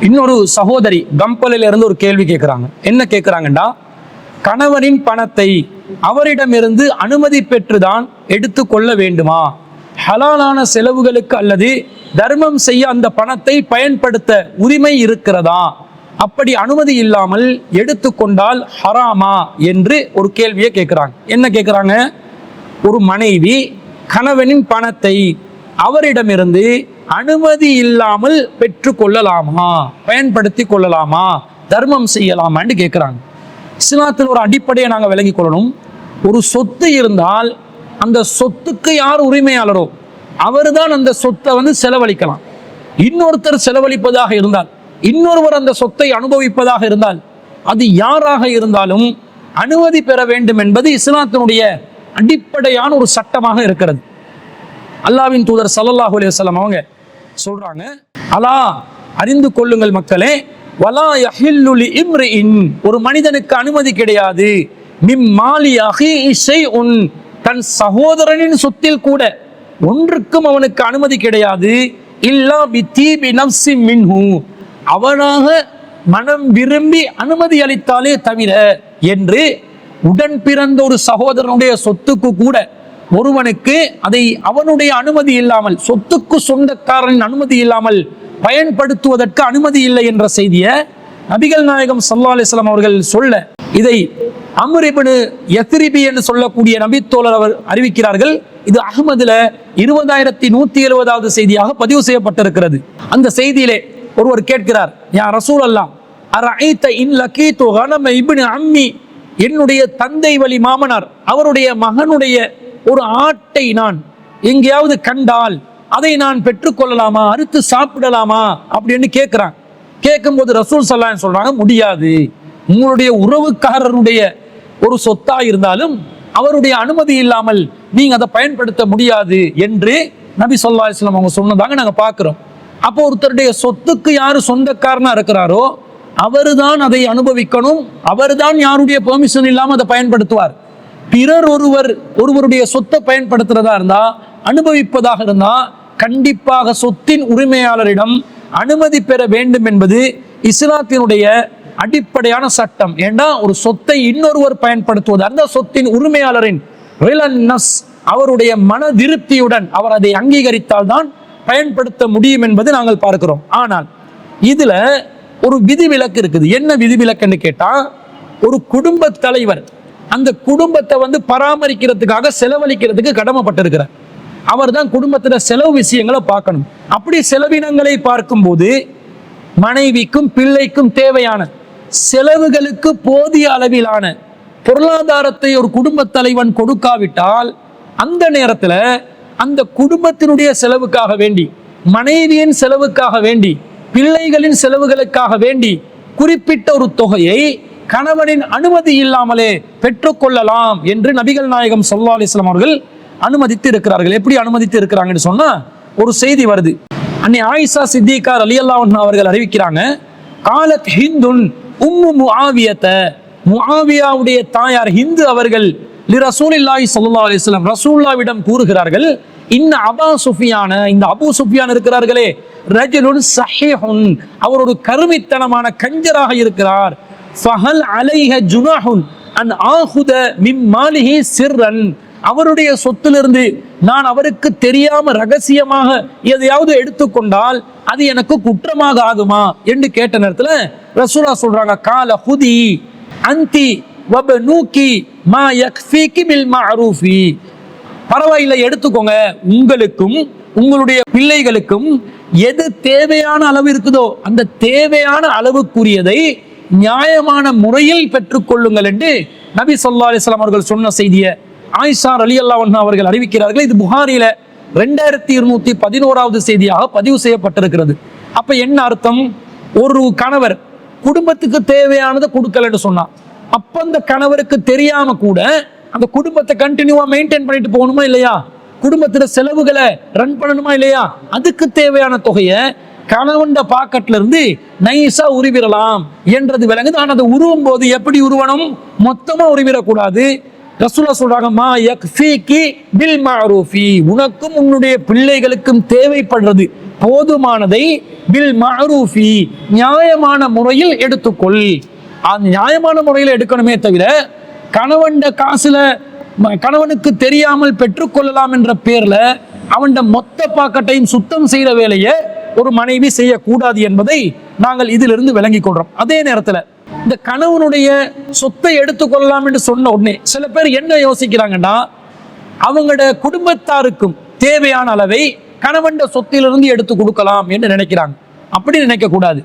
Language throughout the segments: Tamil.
இன்னொரு சகோதரி கம்பலிலிருந்து ஒரு கேள்வி கேட்குறாங்க என்ன கேட்குறாங்கண்டா கணவனின் பணத்தை அவரிடமிருந்து அனுமதி பெற்றுதான் எடுத்து கொள்ள வேண்டுமா? ஹலாலான செலவுகளுக்கு அல்லது தர்மம் செய்ய அந்த பணத்தை பயன்படுத்த உரிமை இருக்கிறதா? அப்படி அனுமதி இல்லாமல் எடுத்துக்கொண்டால் ஹராமா என்று ஒரு கேள்வியை கேட்குறாங்க என்ன கேட்குறாங்க ஒரு மனைவி கணவனின் பணத்தை அவரிடமிருந்து அனுமதி இல்லாமல் பெற்று கொள்ளலாமா? பயன்படுத்தி கொள்ளலாமா? தர்மம் செய்யலாமான்னு கேட்குறாங்க இஸ்லாத்தில் ஒரு அடிப்படையை நாங்கள் விளங்கி கொள்ளணும். ஒரு சொத்து இருந்தால் அந்த சொத்துக்கு யார் உரிமையாளரோ அவர் தான் அந்த சொத்தை வந்து செலவழிக்கலாம். இன்னொருத்தர் செலவழிப்பதாக இருந்தால் இன்னொருவர் அந்த சொத்தை அனுபவிப்பதாக இருந்தால் அது யாராக இருந்தாலும் அனுமதி பெற வேண்டும் என்பது இஸ்லாத்தினுடைய அடிப்படையான ஒரு சட்டமாக இருக்கிறது. அல்லாவின் தூதர் ஸல்லல்லாஹு அலி வல்லம் அவங்க சொல்றாங்க. அலா அறிந்து கொள்ளுங்கள் மக்களே வலா யஹில்லுலி லி இம்ரிஇன் ஒரு மனிதனுக்கு அனுமதி கிடையாது. மிம் மாலி அஹி ஷைஉன் தன் சகோதரனின் சொத்தில் கூட ஒன்றுக்கும் அவனுக்கு அனுமதி கிடையாது. இல்லா பி தீபி நஃப்ஸி மின்ஹு அவனாக மனம் விரும்பி அனுமதி அளித்தாலே தவிர என்று உடன் பிறந்த ஒரு சகோதரனுடைய சொத்துக்கு கூட ஒருவனுக்கு அதை அவனுடைய அனுமதி இல்லாமல் சொத்துக்கு சொந்தக்காரனின் அனுமதி இல்லாமல் பயன்படுத்துவதற்கு அனுமதி இல்லை என்ற செய்தியை நபிகள் நாயகம் சல்லா அலிஸ்லாம் அவர்கள் சொல்ல இதை அமரிபனு எத்ரிபி என்று சொல்லக்கூடிய நபித்தோழர் அவர் அறிவிக்கிறார்கள். இது அகமதுல இருபதாயிரத்தி நூத்தி எழுபதாவது செய்தியாக பதிவு செய்யப்பட்டிருக்கிறது. அந்த செய்தியிலே ஒருவர் கேட்கிறார் யா ரசூல் அல்லாம் இன் அம்மி என்னுடைய தந்தை வழி மாமனார் அவருடைய மகனுடைய ஒரு ஆட்டை நான் எங்கேயாவது கண்டால் அதை நான் பெற்றுக்கொள்ளலாமா? அறுத்து சாப்பிடலாமா? அப்படின்னு கேட்குறான் கேட்கும்போது ரசூல் சல்லான்னு சொல்கிறாங்க முடியாது. உங்களுடைய உறவுக்காரருடைய ஒரு சொத்தா இருந்தாலும் அவருடைய அனுமதி இல்லாமல் நீங்கள் அதை பயன்படுத்த முடியாது என்று நபி சொல்லா இஸ்லாம் அவங்க சொன்னதாங்க நாங்கள் பார்க்குறோம் அப்போ ஒருத்தருடைய சொத்துக்கு யார் சொந்தக்காரனா இருக்கிறாரோ அவர்தான் அதை அனுபவிக்கணும் அவர்தான் யாருடைய பெர்மிஷன் இல்லாமல் அதை பயன்படுத்துவார். பிறர் ஒருவர் ஒருவருடைய சொத்தை பயன்படுத்துறதா இருந்தா அனுபவிப்பதாக இருந்தா கண்டிப்பாக சொத்தின் உரிமையாளரிடம் அனுமதி பெற வேண்டும் என்பது இஸ்லாத்தினுடைய அடிப்படையான சட்டம். ஏன்னா ஒரு சொத்தை இன்னொருவர் பயன்படுத்துவது அந்த சொத்தின் உரிமையாளரின் அவருடைய மன திருப்தியுடன் அவர் அதை அங்கீகரித்தால் தான் பயன்படுத்த முடியும் என்பது நாங்கள் பார்க்கிறோம். ஆனால் இதுல ஒரு விதிவிலக்கு இருக்குது. என்ன விதிவிலக்குன்னு கேட்டா ஒரு குடும்ப தலைவர் அந்த குடும்பத்தை வந்து பராமரிக்கிறதுக்காக செலவழிக்கிறதுக்கு கடமைப்பட்டிருக்கிறார். அவர் தான் குடும்பத்தில் செலவு விஷயங்களை பார்க்கணும். அப்படி செலவினங்களை பார்க்கும்போது மனைவிக்கும் பிள்ளைக்கும் தேவையான செலவுகளுக்கு போதிய அளவிலான பொருளாதாரத்தை ஒரு குடும்ப தலைவன் கொடுக்காவிட்டால் அந்த நேரத்தில் அந்த குடும்பத்தினுடைய செலவுக்காக வேண்டி மனைவியின் செலவுக்காக வேண்டி பிள்ளைகளின் செலவுகளுக்காக வேண்டி குறிப்பிட்ட ஒரு தொகையை கணவனின் அனுமதி இல்லாமலே பெற்றுக்கொள்ளலாம் என்று நபிகள் நாயகம் சொல்லா அலிஸ்லாம் அவர்கள் அனுமதித்து இருக்கிறார்கள் எப்படி அனுமதித்து இருக்கிறாங்கன்னு சொன்னா ஒரு செய்தி வருது. அன்னை ஆயிஷா சித்திகார் அலி அவர்கள் அறிவிக்கிறாங்க காலத் ஹிந்துன் உம்மு முஆவியத்த முஆவியாவுடைய தாயார் ஹிந்து அவர்கள் லி ரசூலில்லாஹி சல்லா அலிஸ்லாம் ரசூல்லாவிடம் கூறுகிறார்கள் இன்ன அபா சுஃபியான இந்த அபு சுஃபியான் இருக்கிறார்களே ரஜலுன் சஹேஹுன். அவர் ஒரு கருமித்தனமான கஞ்சராக இருக்கிறார். ஃபஹல் அலைஹ ஜுனாஹுன் அன் ஆஹுத மிம் மாலிஹி சிர்ரன். அவருடைய சொத்திலிருந்து நான் அவருக்கு தெரியாம ரகசியமாக எதையாவது எடுத்துக்கொண்டால் அது எனக்கு குற்றமாக ஆகுமா என்று கேட்ட நேரத்துல ரசூலா சொல்றாங்க கால ஹுதி அந்தி வப நூக்கி மா யக்ஃபீகி பில் மஅரூஃபி பரவாயில்லை எடுத்துக்கோங்க. உங்களுக்கும் உங்களுடைய பிள்ளைகளுக்கும் எது தேவையான அளவு இருக்குதோ அந்த தேவையான அளவுக்குரியதை நியாயமான முறையில் பெற்றுக்கொள்ளுங்கள் என்று நபி சொல்லா அலிஸ்லாம் அவர்கள் சொன்ன செய்தியை ஆயிஷா அலி அல்லா அவர்கள் அறிவிக்கிறார்கள். இது புகாரியில ரெண்டாயிரத்தி இருநூத்தி பதினோராவது செய்தியாக பதிவு செய்யப்பட்டிருக்கிறது. அப்ப என்ன அர்த்தம்? ஒரு கணவர் குடும்பத்துக்கு தேவையானதை கொடுக்கலன்னு சொன்னான். அப்ப அந்த கணவருக்கு தெரியாம கூட அந்த குடும்பத்தை கண்டினியூவா மெயின்டைன் பண்ணிட்டு போகணுமா இல்லையா? குடும்பத்துல செலவுகளை ரன் பண்ணணுமா இல்லையா? அதுக்கு தேவையான தொகையை கணவன் பாக்கெட்ல இருந்து நைஸா உருவிடலாம் என்றது விளங்குது. ஆனால் அதை உருவும் போது எப்படி உருவணும்? மொத்தமா உருவிடக்கூடாது. ரசூலா சொல்றாங்க மா யக்ஃபீகி பில் மாரூஃபி. உனக்கும் உன்னுடைய பிள்ளைகளுக்கும் தேவைப்படுறது போதுமானதை பில் மாரூஃபி நியாயமான முறையில் எடுத்துக்கொள். அந்த நியாயமான முறையில் எடுக்கணுமே தவிர கணவன்ட காசுல கணவனுக்கு தெரியாமல் பெற்றுக்கொள்ளலாம் என்ற பேர்ல அவன் மொத்த பாக்கெட்டையும் சுத்தம் செய்த வேலையை ஒரு மனைவி செய்யக்கூடாது என்பதை நாங்கள் இதிலிருந்து விளங்கிக் கொள்றோம். அதே நேரத்தில் இந்த கணவனுடைய சொத்தை எடுத்துக்கொள்ளலாம் என்று சொன்ன உடனே சில பேர் என்ன யோசிக்கிறாங்கன்னா அவங்களோட குடும்பத்தாருக்கும் தேவையான அளவை கணவன்ட சொத்திலிருந்து எடுத்து கொடுக்கலாம் என்று நினைக்கிறாங்க. அப்படி நினைக்க கூடாது.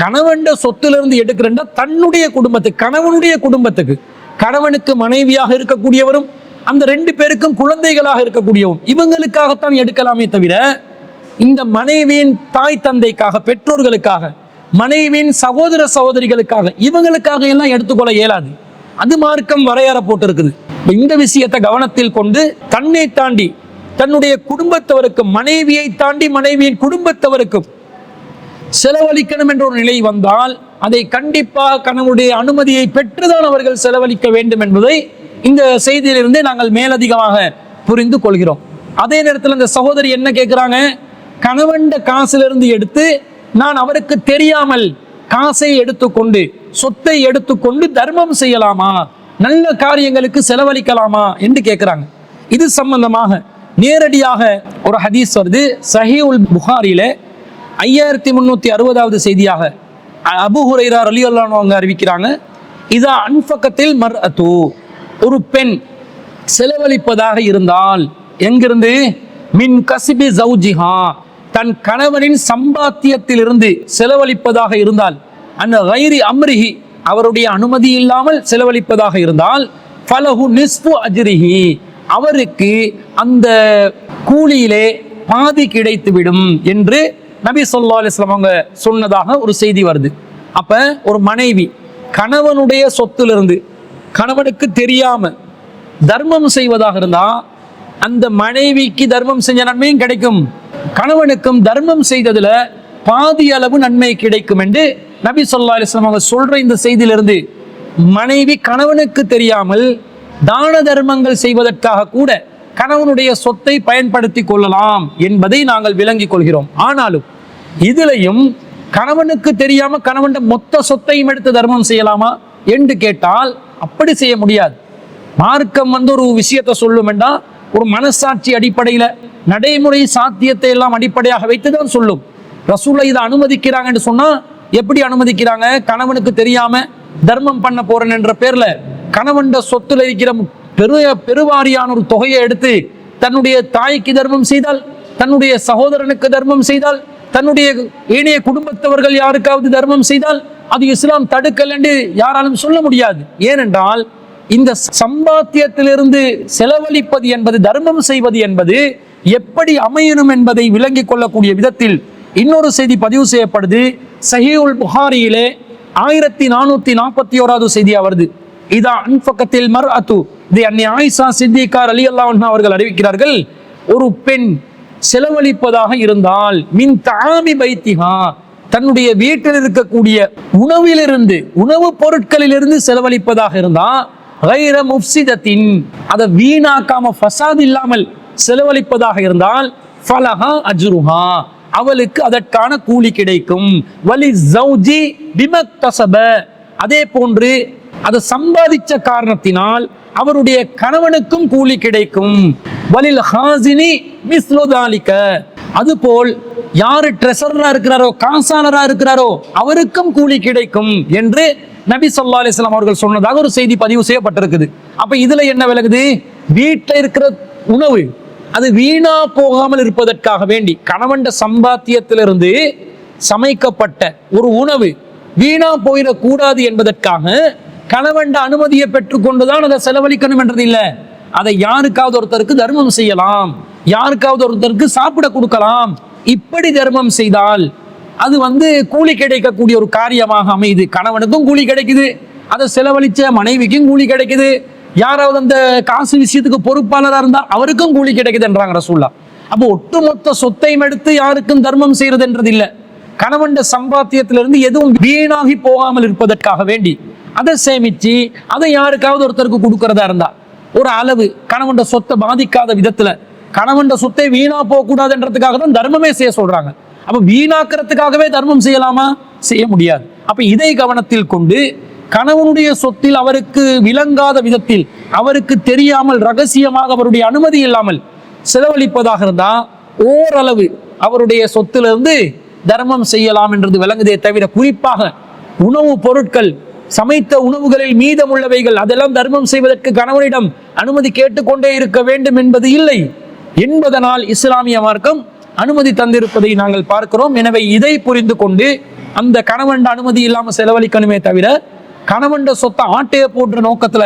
கணவன்ட சொத்திலிருந்து எடுக்கிறேன்னா தன்னுடைய குடும்பத்துக்கு கணவனுடைய குடும்பத்துக்கு கணவனுக்கு மனைவியாக இருக்கக்கூடியவரும் அந்த ரெண்டு பேருக்கும் குழந்தைகளாக இருக்கக்கூடியவரும் இவங்களுக்காகத்தான் எடுக்கலாமே தவிர இந்த மனைவியின் தாய் தந்தைக்காக பெற்றோர்களுக்காக மனைவியின் சகோதர சகோதரிகளுக்காக இவங்களுக்காக எல்லாம் எடுத்துக்கொள்ள இயலாது. அது மார்க்கம் வரையற போட்டிருக்குது இந்த விஷயத்தை கவனத்தில் கொண்டு தன்னை தாண்டி தன்னுடைய குடும்பத்தவருக்கும் மனைவியை தாண்டி மனைவியின் குடும்பத்தவருக்கும் செலவழிக்கணும் என்ற ஒரு நிலை வந்தால் அதை கண்டிப்பாக கணவனுடைய அனுமதியை பெற்றுதான் அவர்கள் செலவழிக்க வேண்டும் என்பதை இந்த செய்தியிலிருந்தே நாங்கள் மேலதிகமாக புரிந்து கொள்கிறோம். அதே நேரத்தில் இந்த சகோதரி என்ன கேட்குறாங்க? கணவண்ட காசிலிருந்து எடுத்து நான் அவருக்கு தெரியாமல் காசை எடுத்துக்கொண்டு சொத்தை எடுத்துக்கொண்டு தர்மம் செய்யலாமா? நல்ல காரியங்களுக்கு செலவழிக்கலாமா? என்று கேட்குறாங்க இது சம்பந்தமாக நேரடியாக ஒரு ஹதீஸ் வருது. சஹீஉல் புகாரில ஐயாயிரத்தி முன்னூத்தி அறுபதாவது செய்தியாக அ- அபு ஹுரைரா அலி அவங்க அறிவிக்கிறாங்க. இதா அன்பக்கத்தில் மர் ஒரு பெண் செலவழிப்பதாக இருந்தால் எங்கிருந்து? மின் கசிபி ஜவுஜிஹா தன் கணவனின் சம்பாத்தியத்திலிருந்து செலவழிப்பதாக இருந்தால் அந்த கைரி அம்ரிஹி அவருடைய அனுமதி இல்லாமல் செலவழிப்பதாக இருந்தால் பலகு நிஸ்பு அஜ்ரிஹி அவருக்கு அந்த கூலியிலே பாதி கிடைத்துவிடும் என்று நபி சொல்லா அலிஸ்லாம் அவங்க சொன்னதாக ஒரு செய்தி வருது. அப்ப ஒரு மனைவி கணவனுடைய சொத்திலிருந்து கணவனுக்கு தெரியாம தர்மம் செய்வதாக இருந்தால் அந்த மனைவிக்கு தர்மம் செஞ்ச நன்மையும் கிடைக்கும். கணவனுக்கும் தர்மம் செய்ததுல பாதி அளவு நன்மை கிடைக்கும் என்று நபி சொல்லா அலிஸ்லாம் அவங்க சொல்ற இந்த செய்தியிலிருந்து மனைவி கணவனுக்கு தெரியாமல் தான தர்மங்கள் செய்வதற்காக கூட கணவனுடைய சொத்தை பயன்படுத்தி கொள்ளலாம் என்பதை நாங்கள் விளங்கிக் கொள்கிறோம். ஆனாலும் இதுலையும் கணவனுக்கு தெரியாம கணவன் மொத்த சொத்தையும் எடுத்து தர்மம் செய்யலாமா என்று கேட்டால் அப்படி செய்ய முடியாது. மார்க்கம் வந்து ஒரு விஷயத்தை சொல்லும் என்றால் ஒரு மனசாட்சி அடிப்படையில் நடைமுறை சாத்தியத்தை எல்லாம் அடிப்படையாக வைத்துதான் சொல்லும். ரசூலை இதை அனுமதிக்கிறாங்கன்னு சொன்னால் எப்படி அனுமதிக்கிறாங்க? கணவனுக்கு தெரியாம தர்மம் பண்ண போறேன் என்ற பேர்ல கணவன்ட சொத்துல இருக்கிற பெரு பெருவாரியான ஒரு தொகையை எடுத்து தன்னுடைய தாய்க்கு தர்மம் செய்தால் தன்னுடைய சகோதரனுக்கு தர்மம் செய்தால் தன்னுடைய ஏனைய குடும்பத்தவர்கள் யாருக்காவது தர்மம் செய்தால் அது இஸ்லாம் தடுக்கல் என்று யாராலும் சொல்ல முடியாது. ஏனென்றால் இந்த சம்பாத்தியத்திலிருந்து செலவழிப்பது என்பது தர்மம் செய்வது என்பது எப்படி அமையணும் என்பதை விளங்கிக் கொள்ளக்கூடிய விதத்தில் இன்னொரு செய்தி பதிவு செய்யப்படுது. சஹியுல் புகாரியிலே ஆயிரத்தி நானூத்தி நாற்பத்தி ஓராவது செய்தியா வருது இதா அன்பக்கத்தில் மர் அத்து இதை அன்னை ஆயிஷா சித்திகார் அலி அல்லாஹ் அவர்கள் அறிவிக்கிறார்கள். ஒரு பெண் செலவழிப்பதாக இருந்தால் மின் தாமி பைத்திகா தன்னுடைய வீட்டில் இருக்கக்கூடிய உணவிலிருந்து உணவுப் பொருட்களிலிருந்து செலவழிப்பதாக இருந்தால் கைர முஃப்சிதத்தின் அதை வீணாக்காம ஃபசாத் இல்லாமல் செலவழிப்பதாக இருந்தால் ஃபலஹா அஜ்ருஹா அவளுக்கு அதற்கான கூலி கிடைக்கும். வலி ஜௌஜி பிமக்தசப அதே போன்று அதை சம்பாதிச்ச காரணத்தினால் அவருடைய கணவனுக்கும் கூலி கிடைக்கும். வலில் ஹாசினி மிஸ்லோதாலிக்க அதுபோல் யாரு ட்ரெசரரா இருக்கிறாரோ காசாளரா இருக்கிறாரோ அவருக்கும் கூலி கிடைக்கும் என்று நபி சொல்லா அலிஸ்லாம் அவர்கள் சொன்னதாக ஒரு செய்தி பதிவு செய்யப்பட்டிருக்குது. அப்ப இதுல என்ன விலகுது வீட்டில் இருக்கிற உணவு அது வீணா போகாமல் இருப்பதற்காக வேண்டி கணவன் சம்பாத்தியத்திலிருந்து சமைக்கப்பட்ட ஒரு உணவு வீணா போயிடக்கூடாது என்பதற்காக கணவன் அனுமதியை பெற்றுக்கொண்டுதான் அதை செலவழிக்கணும் என்றது இல்லை. அதை யாருக்காவது ஒருத்தருக்கு தர்மம் செய்யலாம் யாருக்காவது ஒருத்தருக்கு சாப்பிட கொடுக்கலாம். இப்படி தர்மம் செய்தால் அது வந்து கூலி கிடைக்கக்கூடிய ஒரு காரியமாக அமையுது. கணவனுக்கும் கூலி கிடைக்குது. அதை செலவழித்த மனைவிக்கும் கூலி கிடைக்குது. யாராவது அந்த காசு விஷயத்துக்கு பொறுப்பாளராக இருந்தால் அவருக்கும் கூலி கிடைக்குதுன்றாங்க ரசூல்லா அப்போ ஒட்டுமொத்த சொத்தையும் எடுத்து யாருக்கும் தர்மம் செய்யறதுன்றது இல்லை கணவன் சம்பாத்தியத்திலிருந்து எதுவும் வீணாகி போகாமல் இருப்பதற்காக வேண்டி அதை சேமித்து அதை யாருக்காவது ஒருத்தருக்கு கொடுக்கறதா இருந்தா ஒரு அளவு கணவன் சொத்தை பாதிக்காத விதத்தில் கணவன் சொத்தை வீணாக போகக்கூடாதுன்றதுக்காக தான் தர்மமே செய்ய சொல்றாங்க. அப்போ வீணாக்கிறதுக்காகவே தர்மம் செய்யலாமா? செய்ய முடியாது. அப்போ இதை கவனத்தில் கொண்டு கணவனுடைய சொத்தில் அவருக்கு விளங்காத விதத்தில் அவருக்கு தெரியாமல் ரகசியமாக அவருடைய அனுமதி இல்லாமல் செலவழிப்பதாக இருந்தால் ஓரளவு அவருடைய சொத்திலிருந்து தர்மம் செய்யலாம் என்றது விளங்குதே தவிர குறிப்பாக உணவுப் பொருட்கள் சமைத்த உணவுகளில் மீதமுள்ளவைகள் அதெல்லாம் தர்மம் செய்வதற்கு கணவனிடம் அனுமதி கேட்டுக்கொண்டே இருக்க வேண்டும் என்பது இல்லை என்பதனால் இஸ்லாமிய மார்க்கம் அனுமதி தந்திருப்பதை நாங்கள் பார்க்கிறோம். எனவே இதை புரிந்து கொண்டு அந்த கணவன் அனுமதி இல்லாமல் செலவழிக்கணுமே தவிர கணவன்ட சொத்தை ஆட்டைய போன்ற நோக்கத்துல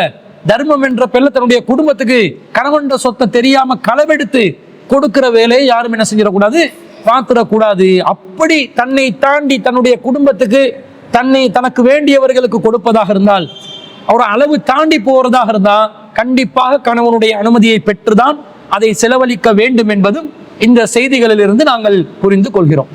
தர்மம் என்ற பெல்ல தன்னுடைய குடும்பத்துக்கு கணவன்ட சொத்தை தெரியாம களவெடுத்து கொடுக்கிற வேலையை யாரும் என்ன செஞ்சிடக்கூடாது? பார்த்துடக்கூடாது. அப்படி தன்னை தாண்டி தன்னுடைய குடும்பத்துக்கு தன்னை தனக்கு வேண்டியவர்களுக்கு கொடுப்பதாக இருந்தால் ஒரு அளவு தாண்டி போறதாக இருந்தால் கண்டிப்பாக கணவனுடைய அனுமதியை பெற்றுதான் அதை செலவழிக்க வேண்டும் என்பதும் இந்த செய்திகளிலிருந்து நாங்கள் புரிந்து கொள்கிறோம்.